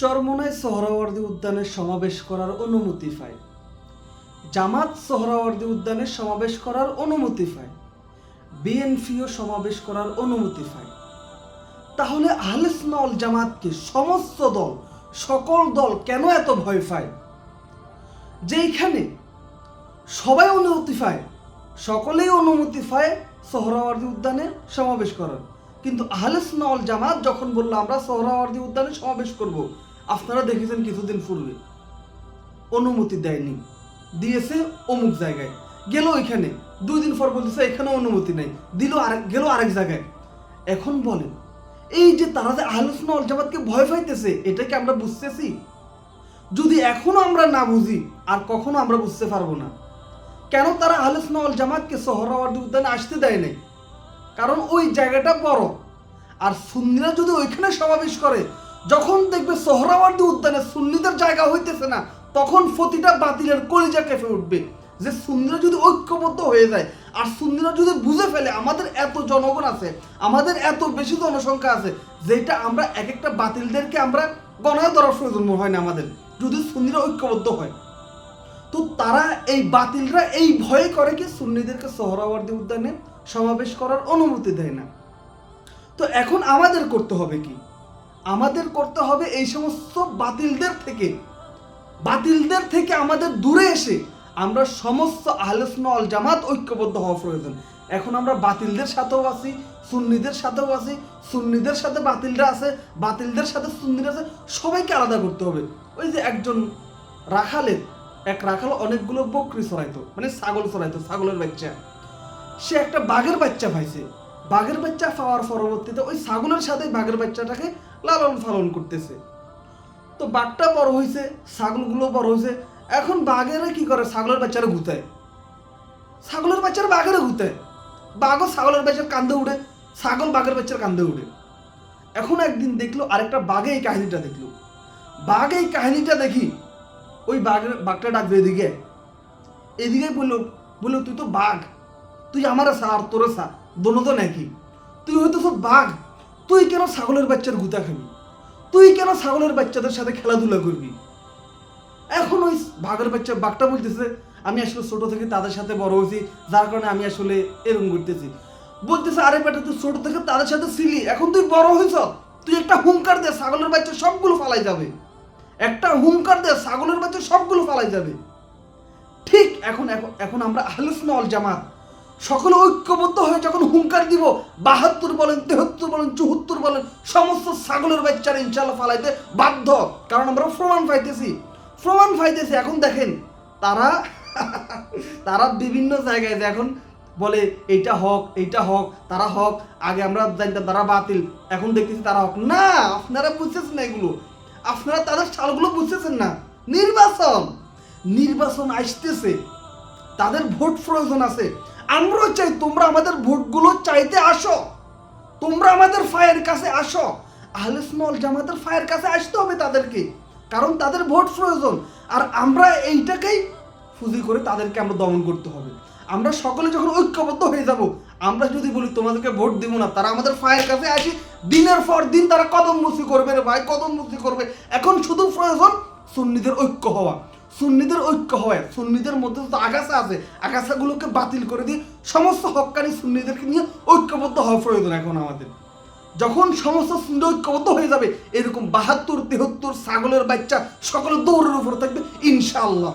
চরমনায় সোহরাওয়ার্দী উদ্যানে সমাবেশ করার অনুমতি পায়। জামাত সোহরাওয়ার্দী উদ্যানে সমাবেশ করার অনুমতি পায়। বিএনপিও সমাবেশ করার অনুমতি পায়। তাহলে আহলেসনল জামাতকে সমস্ত দল, সকল দল কেন এত ভয় পায়? যেইখানে সবাই অনুমতি পায়, সকলেই অনুমতি পায় সোহরাওয়ার্দী উদ্যানে সমাবেশ করার। কিন্তু আহলেসনল জামাত যখন বলল, আমরা সোহরাওয়ার্দী উদ্যানে সমাবেশ করব আপনারা দেখেছেন কিছুদিন পূর্বে। অনুমতি দেয়নি। দিয়েছে অমুক জায়গায়। গেল ওইখানে। দুই দিন পর বলতেছে, এখানেও অনুমতি নেই। দিল আরেক, গেল আরেক জায়গায়। এখন বলেন, এই যে তারা যে আহলুসনল জামাতকে ভয় পাইতেছে, এটা কি আমরা বুঝতেছি? যদি এখনও আমরা না বুঝি, আর কখনো আমরা বুঝতে পারব না। কেন তারা আহলুসনল জামাতকে সোহরাওয়ার্দী উদ্যানে আসতে দেয় নাই? কারণ ওই জায়গাটা বড়। আর সুন্নিরা যদি ওইখানে সমাবেশ করে যখন দেখবে সোহরাওয়ার্দী উদ্যানে সুন্নিদের জায়গা হইতেছে না, তখন প্রতিটা বাতিলের কলিজা কেঁপে উঠবে। যে সুন্নিরা যদি ঐক্যবদ্ধ হয়ে যায়, আর সুন্নিরা যদি বুঝে ফেলে আমাদের এত জনগণ আছে, আমাদের এত বেশি জনসংখ্যা আছে যেটা আমরা এক একটা বাতিলদেরকে আমরা গণায় ধরার প্রয়োজন হয় না আমাদের, যদি সুন্নিরা ঐক্যবদ্ধ হয়। তো তারা এই বাতিলরা এই ভয়ে করে কি সুন্নিদেরকে সোহরাওয়ার্দী উদ্যানে সমাবেশ করার অনুমতি দেয় না। তো এখন আমাদের করতে হবে কি? আমাদের করতে হবে এই সমস্ত বাতিলদের থেকে। বাতিলদের থেকে আমাদের দূরে এসে আমরা সমস্ত আহলেসনল জামাত ঐক্যবদ্ধ হওয়া প্রয়োজন। এখন আমরা বাতিলদের সাথেও আছি, সুন্নিদের সাথেও আছি, সুন্নিদের সাথে বাতিলরা আছে, বাতিলদের সাথে সুন্নিরা আছে, সবাইকে আলাদা করতে হবে। ওই যে একজন রাখালের, এক রাখাল অনেকগুলো বকরি চড়াইতো মানে ছাগল চড়াইতো ছাগলের বাচ্চা। সে একটা বাঘের বাচ্চা পাইছে। বাঘের বাচ্চা পাওয়ার পরবর্তীতে ওই ছাগলের সাথে বাঘের বাচ্চাটাকে লালন পালন করতেছে। তো বাঘটা বড় হয়েছে ছাগলগুলো বড় হয়েছে এখন বাঘেরা কি করে? ছাগলের বাচ্চারা ঘুতায় ছাগলের বাচ্চারা বাঘেরা ঘুতায় বাঘও ছাগলের বাচ্চার কান্দে উঠে ছাগল বাঘের বাচ্চার কান্দে উঠে এখন একদিন দেখল আরেকটা বাঘে এই কাহিনীটা দেখল। বাঘ এই কাহিনীটা দেখি, ওই বাঘের বাঘটা ডাকবে এদিকে। এদিকে বলল বলল, তুই তো বাঘ, তুই আমার সা আর তোর সা দোনো তো নাকি? তুই হয়তো সব বাঘ। তুই কেন ছাগলের বাচ্চার গুতা খাবি? তুই কেন ছাগলের বাচ্চাদের সাথে খেলাধুলা করবি? এখন ওই বাঘের বাচ্চা বাঘটা বলতেছে, আমি আসলে ছোট থেকে তাদের সাথে বড় হয়েছি, যার কারণে আমি আসলে এরকম করতেছি। বলতেছে, আরে বেটা, তুই ছোট থেকে তাদের সাথে ছিলি, এখন তুই বড় হয়েছ। তুই একটা হুঙ্কার দে, ছাগলের বাচ্চা সবগুলো ফালাই যাবে। একটা হুঙ্কার দে, ছাগলের বাচ্চা সবগুলো ফালাই যাবে। ঠিক এখন এখন আমরা আহলুসনল জামাত। সকলে ঐক্যবদ্ধ হয়ে যখন হুঙ্কার দিব, বাহাত্তর বলেন, তেহাত্তর বলেন চুহাত্তর বলেন, সমস্ত ছাগলের বাচ্চারা ইনশাল্লাহ ফালাইতে বাধ্য। কারণ আমরা প্রমাণ পাইতেছি। প্রমাণ পাইতেছি। এখন দেখেন, তারা তারা বিভিন্ন জায়গায় এখন বলে, এইটা হক এইটা হক, তারা হক, আগে আমরা জানতাম তারা বাতিল, এখন দেখতেছি তারা হক। না, আপনারা বুঝতেছেন না এগুলো। আপনারা তাদের চালগুলো বুঝতেছেন না। নির্বাচন নির্বাচন আসতেছে। তাদের ভোট প্রয়োজন আছে। আমরাও চাই তোমরা আমাদের ভোটগুলো চাইতে আসো। তোমরা আমাদের ফায়ের কাছে আসো। আহলে স্মল জামাতের ফায়ের কাছে আসতে হবে তাদেরকে, কারণ তাদের ভোট প্রয়োজন। আর আমরা এইটাকেই ফুজি করে তাদেরকে আমরা দমন করতে হবে। আমরা সকলে যখন ঐক্যবদ্ধ হয়ে যাব, আমরা যদি বলি, তোমাদেরকে ভোট দিব না, তারা আমাদের ফায়ের কাছে আসি, দিনের পর দিন তারা কদম মুসি করবে রে ভাই কদম মুসি করবে। এখন শুধু প্রয়োজন সুন্নিদের ঐক্য হওয়া। সুন্নিদের ঐক্য হয়। সুন্নিদের মধ্যে তো আগাছা আছে, আগাছাগুলোকে বাতিল করে দিয়ে সমস্ত হকানি সুন্নিদেরকে নিয়ে ঐক্যবদ্ধ হওয়া প্রয়োজন এখন আমাদের। যখন সমস্ত সুন্দর ঐক্যবদ্ধ হয়ে যাবে, এরকম বাহাত্তর, তেহত্তর ছাগলের বাচ্চা সকলে দৌড়ের উপর থাকবে, ইনশাআল্লাহ।